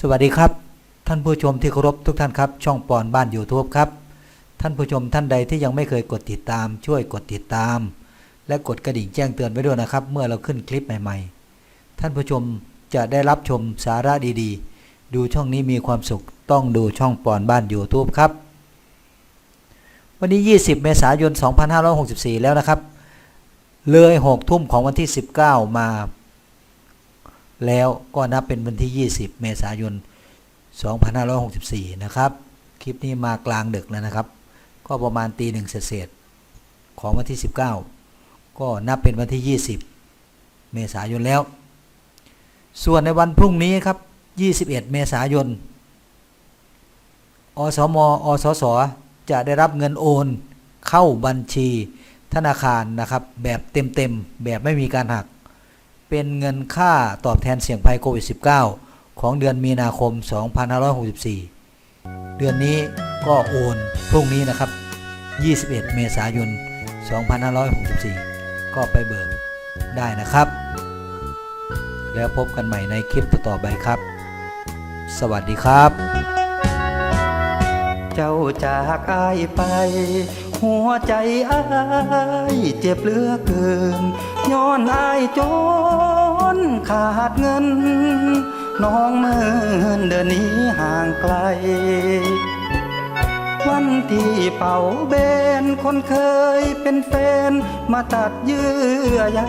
สวัสดีครับ ท่านผู้ชมที่เคารพทุกท่านครับ ช่องปอนบ้าน YouTube ครับ ท่านผู้ชมท่านใดที่ยังไม่เคยกดติดตาม ช่วยกดติดตาม และกดกระดิ่งแจ้งเตือนไว้ด้วยนะครับ เมื่อเราขึ้นคลิปใหม่ ๆ ท่านผู้ชมจะได้รับชมสาระดีๆ ดูช่องนี้มีความสุขต้องดูช่องปอนบ้าน YouTube ครับ วันนี้ 20 เมษายน 2564 แล้วนะครับ เลย 6 ทุ่มของวันที่ 19 มา แล้วก็นับเป็นวันที่ 20 เมษายน 2564 นะครับ คลิปนี้มากลางดึกแล้วนะครับ ก็ประมาณตีหนึ่งเศษของวันที่ 19 ก็นับเป็นวันที่ 20 เมษายนแล้ว ส่วนในวันพรุ่งนี้ครับ 21 เมษายน อสม อสส จะได้รับเงินโอนเข้าบัญชีธนาคารนะครับ แบบเต็มๆ แบบไม่มีการหัก เป็นเงินค่าตอบแทนเสี่ยงภัยโควิด -19 ของเดือนมีนาคม 2564 เดือนนี้ก็โอนพรุ่งนี้นะครับ 21 เมษายน 2564 ก็ไปเบิกได้นะครับ แล้วพบกันใหม่ในคลิปต่อไปครับ สวัสดีครับ เจ้าจากอายไป หัวใจอายเจ็บเลือเกิน ย้อนอายจนขาดเงิน น้องเมินเดินหนี้ห่างไกล วันที่เป่าเบนคนเคยเป็นแฟน มาตัดเยื่อใย